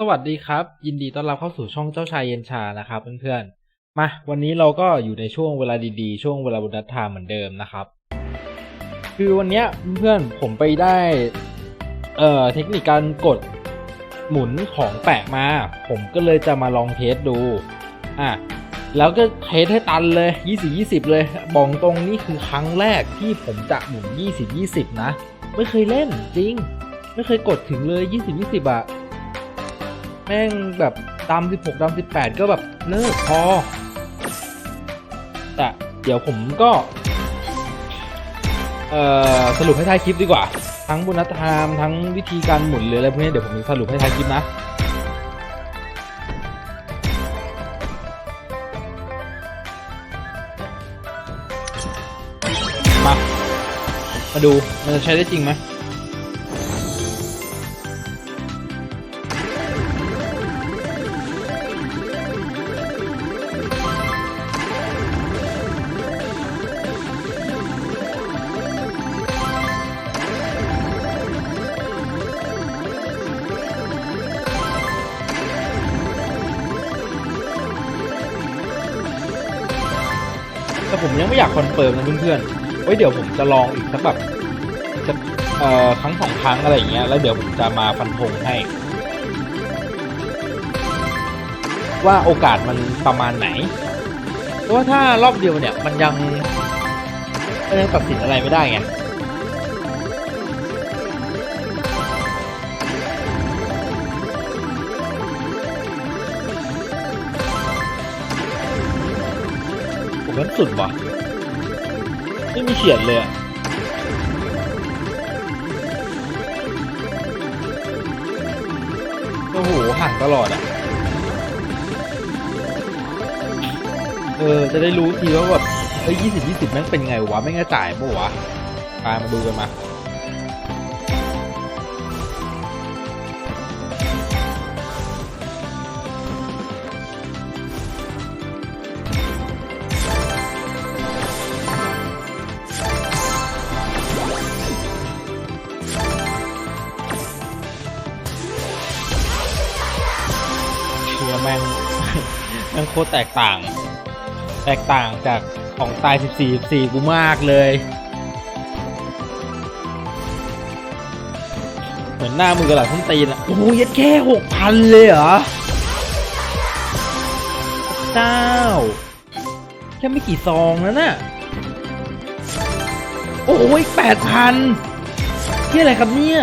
สวัสดีครับ ยินดีต้อนรับเข้าสู่ช่องเจ้าชายเย็นชานะครับเพื่อนๆ มาวันนี้เราก็อยู่ในช่วงเวลาดีๆ ช่วงเวลาบุญธรรมเหมือนเดิมนะครับ คือวันเนี้ยเพื่อนๆผมไปได้เอ่อเทคนิคการกดหมุนของแปะมา ผมก็เลยจะมาลองเทสดูอะแล้วก็เทสให้ตันเลย 20 20 เลยบอกตรงนี่คือครั้งแรกที่ผมจะหมุน 20 20 นะ ไม่เคยเล่นจริง ไม่เคยกดถึงเลย 20 20อะ แม่งแบบดำ16ดำ18ก็แบบเลิกพอ แต่เดี๋ยวผมก็ เอ่อ สรุปให้ท้ายคลิปดีกว่า ทั้งบุญธรรมทั้งวิธีการหมุนหรืออะไรพวกนี้เดี๋ยวผมสรุปให้ท้ายคลิปนะมา มาดูมันจะใช้ได้จริงไหม แต่ผมยังไม่อยากคอนเฟิร์มนะเพื่อนๆไว้เดี๋ยวผมจะลองอีกสักแบบจะเอ่อครั้งสองครั้งอะไรอย่างเงี้ยแล้วเดี๋ยวผมจะมาฟันธงให้ ว่าโอกาสมันประมาณไหนเพราะว่าถ้ารอบเดียวเนี่ยมันยังมันยังตัดสินอะไรไม่ได้ไง ผมว่าสุดว่ะ ไม่มีเขียนเลยอะโอ้โหห่างตลอดอะเออ จะได้รู้ทีว่าแบบไอ้ยี่สิบยี่สิบแม่งเป็นไงวะ ไม่งจะจ่ายปะวะตามมาดูกันมา แม่งโคตรแตกต่าง แตกต่างจากของตาย 14 14 กูมากเลย เหมือนหน้ามือกระหลังส้นตีนอะโอ้โหยัดแค่หกพันเลยเหรอเจ้าแค่ไม่กี่ซองแล้วน่ะ โอ้ยแปดพันที่อะไรครับเนี่ย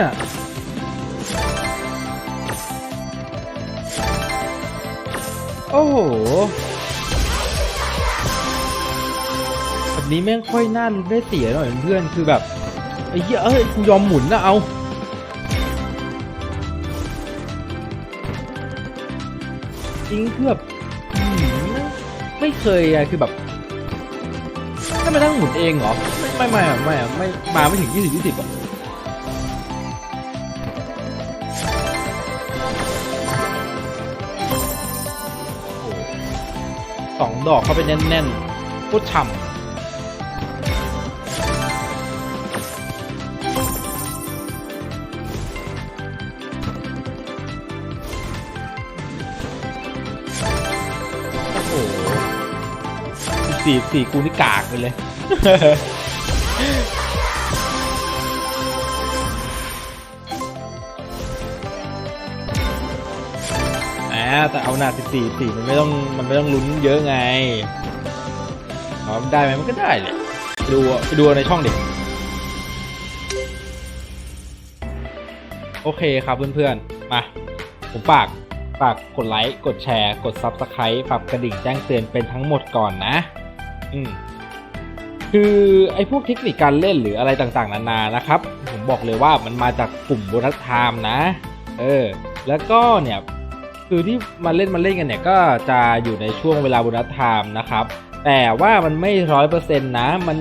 โอ้โหแบบนี้แม่งค่อยน่าได้เสียหน่อยเพื่อนคือแบบไอ้เหี้ยเอ้ยกูยอมหมุนนะเอาจริงคือแบบอื้อไม่เคยอะคือแบบถ้ามานั่งหมุนเองเหรอ ไม่ไม่ไม่ไม่ไม่มาไม่ถึงยี่สิบยี่สิบอะ องดอกเข้าไปแน่นๆโคตรฉ่ำโอ้โหสี่สี่กูนี่กากไปเลย แต่เอาหนาสิบสี่สี่มันไม่ต้องมันไม่ต้องลุ้นเยอะไงอ๋อได้ไหมมันก็ได้แหละดูไปดูในช่องเด็กโอเคครับเพื่อนๆ มา ผมฝากฝากกดไลค์กดแชร์ กด Subscribe ปรับกระดิ่งแจ้งเตือนเป็นทั้งหมดก่อนนะ อืมคือไอ้พวกเทคนิคการเล่นหรืออะไรต่างๆ นานานะครับ ผมบอกเลยว่ามันมาจากกลุ่มโบนัสไทม์นะ เออ แล้วก็เนี่ย คือที่มาเล่นมาเล่นกันเนี่ยก็จะอยู่ในช่วงเวลาบนัสไทม์นะครับ แต่ว่ามันไม่ร้อยเปอร์เซ็นต์นะมัน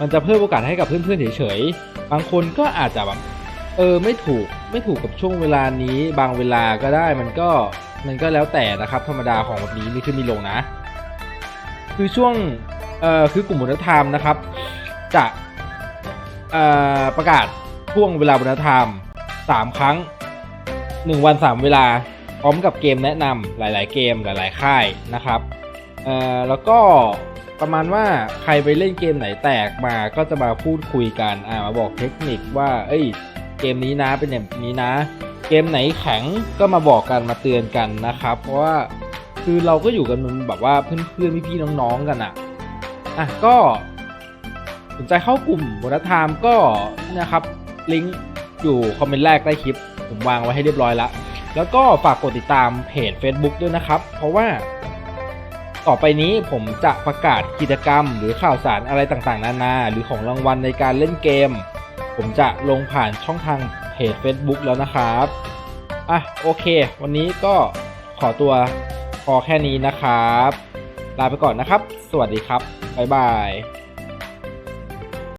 มันจะเพิ่มโอกาสให้กับเพื่อนๆเฉยๆ บางคนก็อาจจะแบบเออไม่ถูกไม่ถูกกับช่วงเวลานี้บางเวลาก็ได้มันก็มันก็แล้วแต่นะครับ ธรรมดาของแบบนี้มีขึ้นมีลงนะ คือช่วงเอ่อคือกลุ่มบุญธรรมนะครับ จะเอ่อประกาศช่วงเวลาบุญธรรมสามครั้งหนึ่งวันสามเวลา พร้อมกับเกมแนะนำหลาย ๆ เกมหลาย ๆ ค่ายนะครับเอ่อแล้วก็ประมาณว่าใครไปเล่นเกมไหนแตกมาก็จะมาพูดคุยกันอ่ามาบอกเทคนิคว่า เอ้ย เกมนี้นะเป็นแบบนี้นะ เกมไหนแข็งก็มาบอกกันมาเตือนกันนะครับ เพราะว่าคือเราก็อยู่กันแบบว่าเพื่อนๆพี่ๆน้องๆกันอะอะก็สนใจเข้ากลุ่มบนทามก็นะครับลิงก์อยู่คอมเมนต์แรกใต้คลิป ผมวางไว้ให้เรียบร้อยแล้ว แล้วก็ฝากกดติดตามเพจ Facebook ด้วยนะครับ เพราะว่า ต่อไปนี้ผมจะประกาศกิจกรรม หรือข่าวสารอะไรต่างๆ นานา หรือของรางวัลในการเล่นเกม ผมจะลงผ่านช่องทางเพจ Facebook แล้วนะครับอะโอเค วันนี้ก็ขอตัวพอแค่นี้นะครับ ลาไปก่อนนะครับ สวัสดีครับ บ๊ายบาย